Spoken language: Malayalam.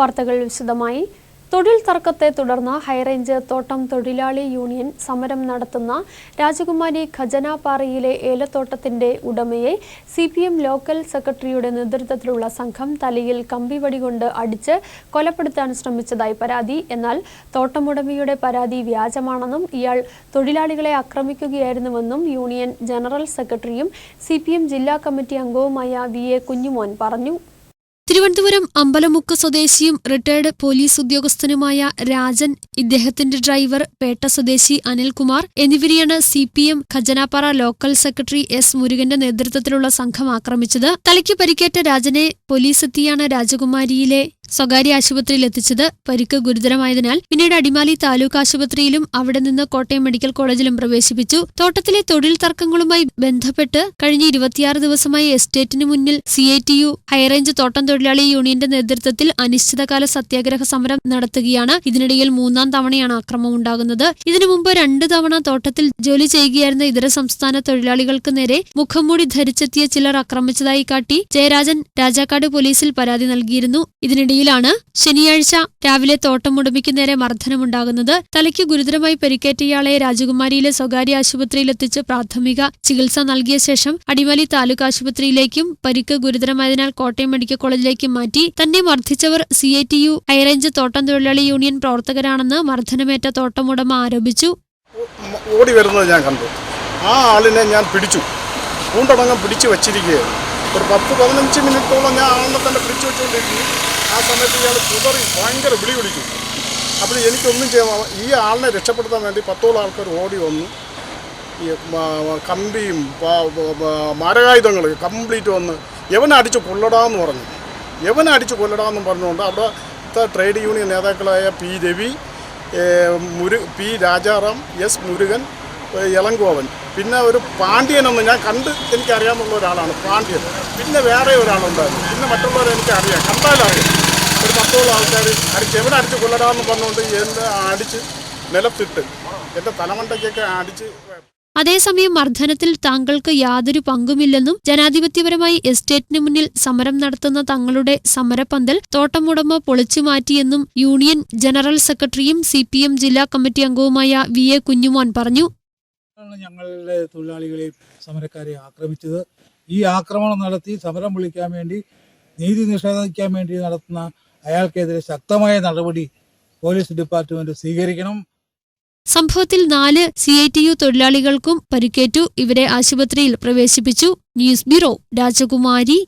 വാർത്തകൾ വിശദമായി. തൊഴിൽ തർക്കത്തെ തുടർന്ന് ഹൈറേഞ്ച് തോട്ടം തൊഴിലാളി യൂണിയൻ സമരം നടത്തുന്ന രാജകുമാരി ഖജനാപാറയിലെ ഏലത്തോട്ടത്തിന്റെ ഉടമയെ സി പി എം ലോക്കൽ സെക്രട്ടറിയുടെ നേതൃത്വത്തിലുള്ള സംഘം തലയിൽ കമ്പിവടി കൊണ്ട് അടിച്ച് കൊലപ്പെടുത്താൻ ശ്രമിച്ചതായി പരാതി. എന്നാൽ തോട്ടമുടമയുടെ പരാതി വ്യാജമാണെന്നും ഇയാൾ തൊഴിലാളികളെ ആക്രമിക്കുകയായിരുന്നുവെന്നും യൂണിയൻ ജനറൽ സെക്രട്ടറിയും സി ജില്ലാ കമ്മിറ്റി അംഗവുമായ വി എ കുഞ്ഞുമോൻ പറഞ്ഞു. തിരുവനന്തപുരം അമ്പലമുക്ക് സ്വദേശിയും റിട്ടയർഡ് പോലീസ് ഉദ്യോഗസ്ഥനുമായ രാജൻ ഇദ്ദേഹത്തിന്റെ ഡ്രൈവർ പേട്ട സ്വദേശി അനിൽകുമാർ എന്നിവരെയാണ് C P M Khajanappara local secretary S മുരുകന്റെ നേതൃത്വത്തിലുള്ള സംഘം ആക്രമിച്ചത്. തലയ്ക്ക് പരിക്കേറ്റ രാജനെ പോലീസ് എത്തിയാണ് രാജകുമാരിയിലെ സ്വകാര്യ ആശുപത്രിയിൽ എത്തിച്ചത് പരിക്ക് ഗുരുതരമായതിനാൽ പിന്നീട് അടിമാലി താലൂക്ക് ആശുപത്രിയിലും അവിടെ നിന്ന് കോട്ടയം മെഡിക്കൽ കോളേജിലും പ്രവേശിപ്പിച്ചു. തോട്ടത്തിലെ തൊഴിൽ തർക്കങ്ങളുമായി ബന്ധപ്പെട്ട് കഴിഞ്ഞ ഇരുപത്തിയാറ് ദിവസമായി എസ്റ്റേറ്റിന് മുന്നിൽ C I T U high range തോട്ടം തൊഴിലാളി യൂണിയന്റെ നേതൃത്വത്തിൽ അനിശ്ചിതകാല സത്യാഗ്രഹ സമരം നടത്തുകയാണ്. ഇതിനിടയിൽ മൂന്നാം തവണയാണ് അക്രമം ഉണ്ടാകുന്നത്. ഇതിനു മുമ്പ് രണ്ട് തവണ തോട്ടത്തിൽ ജോലി ചെയ്യുകയായിരുന്ന ഇതര സംസ്ഥാന തൊഴിലാളികൾക്ക് നേരെ മുഖംമൂടി ധരിച്ചെത്തിയ ചിലർ ആക്രമിച്ചതായി കാട്ടി. ജയരാജൻ രാജാക്കാട് പോലീസിൽ പരാതി നൽകിയിരുന്നു. ഇതിനിടയിലാണ് ശനിയാഴ്ച രാവിലെ തോട്ടമുടമയ്ക്ക് നേരെ മർദ്ദനമുണ്ടാകുന്നത്. തലയ്ക്ക് ഗുരുതരമായി പരിക്കേറ്റയാളെ രാജകുമാരിയിലെ സ്വകാര്യ ആശുപത്രിയിലെത്തിച്ച് പ്രാഥമിക ചികിത്സ നൽകിയ ശേഷം അടിമാലി താലൂക്ക് ആശുപത്രിയിലേക്കും പരിക്ക് ഗുരുതരമായതിനാൽ കോട്ടയം മെഡിക്കൽ കോളേജിലേക്കും മാറ്റി. തന്നെ മർദ്ദിച്ചവർ C I T U high range തോട്ടം തൊഴിലാളി യൂണിയൻ പ്രവർത്തകരാണെന്ന് മർദ്ദനമേറ്റ തോട്ടമുടമ ആരോപിച്ചു. ഓടി വരുന്നത് ഞാൻ കണ്ടു. ആ ആളിനെ ഞാൻ പിടിച്ചു. പൂണ്ടടങ്ങം പിടിച്ചു വച്ചിരിക്കുകയായിരുന്നു. ഒരു പത്ത് പതിനഞ്ച് മിനിറ്റോളം ഞാൻ ആളിനെ തന്നെ പിടിച്ചു വെച്ചുകൊണ്ടിരിക്കുന്നു ആ സമയത്ത് ഇയാൾ കുതറി ഭയങ്കര വിളി വിളിക്കും. അപ്പോൾ എനിക്കൊന്നും ചെയ്യാൻ ഈ ആളിനെ രക്ഷപ്പെടുത്താൻ വേണ്ടി പത്തോളം ആൾക്കാർ ഓടി വന്നു. ഈ കമ്പിയും മാരകായുധങ്ങൾ കംപ്ലീറ്റ് വന്ന് എവനെ അടിച്ച് കൊല്ലടാന്ന് പറഞ്ഞു. എവനെ അടിച്ച് കൊല്ലടാന്ന് പറഞ്ഞുകൊണ്ട് അവിടുത്തെ ട്രേഡ് യൂണിയൻ നേതാക്കളായ പി രവി മുരു പി രാജാറാം എസ് മുരുകൻ ഇളങ്കോവൻ. പിന്നെ ഒരു പാണ്ഡ്യനെന്ന് ഞാൻ കണ്ട് എനിക്കറിയാമെന്നുള്ള ഒരാളാണ് പാണ്ഡ്യൻ. പിന്നെ വേറെ ഒരാളുണ്ടായിരുന്നു. പിന്നെ മറ്റുള്ളവരെ എനിക്കറിയാം. കണ്ടാലറിയാം ഒരു പത്തോളം ആൾക്കാർ അടിച്ച് എവിടെ അടിച്ച് കൊല്ലടാന്ന് പറഞ്ഞുകൊണ്ട് എന്നെ അടിച്ച് നിലത്തിട്ട് എന്റെ തലമണ്ടയ്ക്കൊക്കെ അടിച്ച് അതേസമയം മർദ്ദനത്തിൽ താങ്കൾക്ക് യാതൊരു പങ്കുമില്ലെന്നും ജനാധിപത്യപരമായി എസ്റ്റേറ്റിന് മുന്നിൽ സമരം നടത്തുന്ന തങ്ങളുടെ സമരപന്തൽ തോട്ടമുടമ പൊളിച്ചുമാറ്റിയെന്നും യൂണിയൻ ജനറൽ സെക്രട്ടറിയും സി ജില്ലാ കമ്മിറ്റി അംഗവുമായ വി എ കുഞ്ഞുമോൻ പറഞ്ഞു. ആണ് ഞങ്ങളുടെ തൊഴിലാളികളെയും സമരക്കാരെയും ആക്രമിച്ചത്. ഈ ആക്രമണം നടത്തി സമരം വിളിക്കാൻ വേണ്ടി നീതി നിഷേധിക്കാൻ വേണ്ടി നടത്തുന്ന അയാൾക്കെതിരെ ശക്തമായ നടപടി പോലീസ് ഡിപ്പാർട്ട്മെന്റ് സ്വീകരിക്കണം. സംഭവത്തിൽ നാല് സി ഐ ടി യു തൊഴിലാളികൾക്കും പരിക്കേറ്റു. ഇവരെ ആശുപത്രിയിൽ പ്രവേശിപ്പിച്ചു. ന്യൂസ് ബ്യൂറോ രാജകുമാരി.